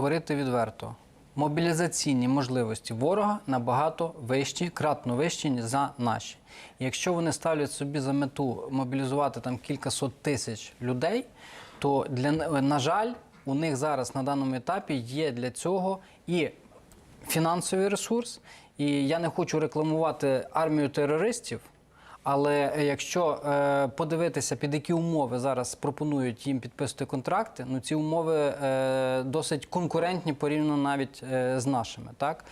Говорити відверто, мобілізаційні можливості ворога набагато вищі, кратно вищі за наші. Якщо вони ставлять собі за мету мобілізувати там кількасот тисяч людей, то для на жаль, у них зараз на даному етапі є для цього і фінансовий ресурс. І я не хочу рекламувати армію терористів. Але е, якщо е, подивитися, під які умови зараз пропонують їм підписувати контракти, ну ці умови е, досить конкурентні порівняно навіть е, з нашими. Так?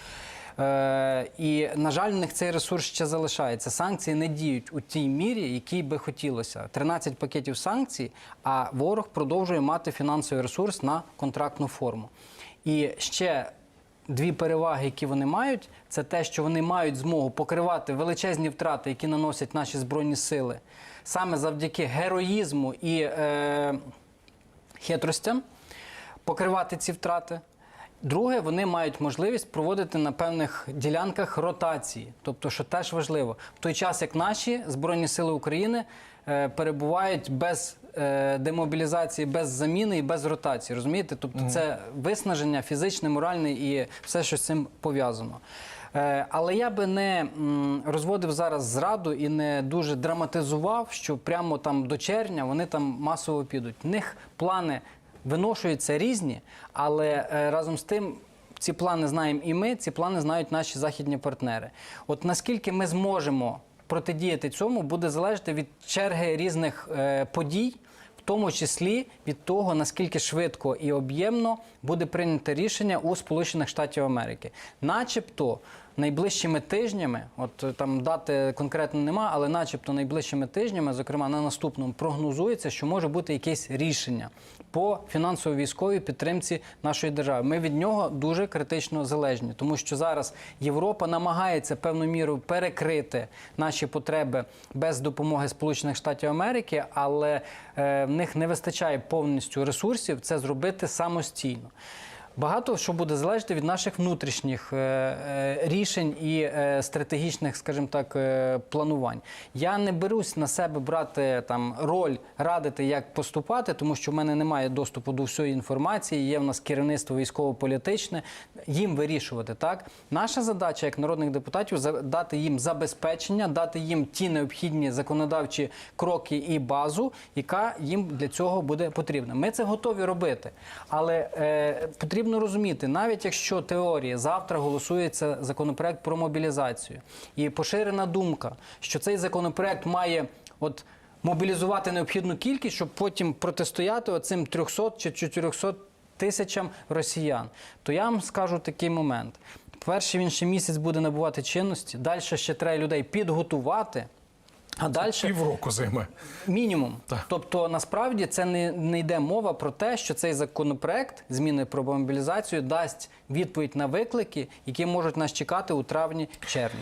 Е, і, на жаль, в них цей ресурс ще залишається. Санкції не діють у тій мірі, якій би хотілося. 13 пакетів санкцій, а ворог продовжує мати фінансовий ресурс на контрактну форму. І ще Дві переваги, які вони мають, це те, що вони мають змогу покривати величезні втрати, які наносять наші збройні сили, саме завдяки героїзму і е, хитростям покривати ці втрати. Друге, вони мають можливість проводити на певних ділянках ротації, тобто, що теж важливо, в той час як наші збройні сили України е, перебувають без е, демобілізації, без заміни і без ротації. Розумієте? Тобто, це виснаження фізичне, моральне і все, що з цим пов'язано. Е, Але я би не розводив зараз зраду і не дуже драматизував, що прямо там до червня вони там масово підуть. В них плани виношуються різні, але е, разом з тим. Ці плани знаємо і ми, ці плани знають наші західні партнери. От наскільки ми зможемо протидіяти цьому, буде залежати від черги різних е, подій, в тому числі від того, наскільки швидко і об'ємно буде прийнято рішення у Сполучених Штатів Америки. Начебто найближчими тижнями, от е, там дати конкретно нема, але начебто найближчими тижнями, зокрема на наступному, прогнозується, що може бути якесь рішення по фінансово-військовій підтримці нашої держави. Ми від нього дуже критично залежні, тому що зараз Європа намагається певною мірою перекрити наші потреби без допомоги Сполучених Штатів Америки, але е, в них не вистачає повністю ресурсів це зробити самостійно. Багато що буде залежати від наших внутрішніх е, е, рішень і е, стратегічних, скажімо так, планувань. Я не берусь на себе брати там роль радити, як поступати, тому що в мене немає доступу до всієї інформації. Є в нас керівництво військово-політичне, їм вирішувати. Так, наша задача як народних депутатів дати їм забезпечення, дати їм ті необхідні законодавчі кроки і базу, яка їм для цього буде потрібна. Ми це готові робити, але е, потрібно розуміти, навіть якщо теорії завтра голосується законопроект про мобілізацію, і поширена думка, що цей законопроект має от. Мобілізувати необхідну кількість, щоб потім протистояти оцим 300 чи 400 тисячам росіян. То я вам скажу такий момент: перший він ще місяць буде набувати чинності, далі ще треба людей підготувати. А далі Півроку займе. мінімум. Так. Тобто, насправді це не, не йде мова про те, що цей законопроект зміни про мобілізацію дасть відповідь на виклики, які можуть нас чекати у травні-червні.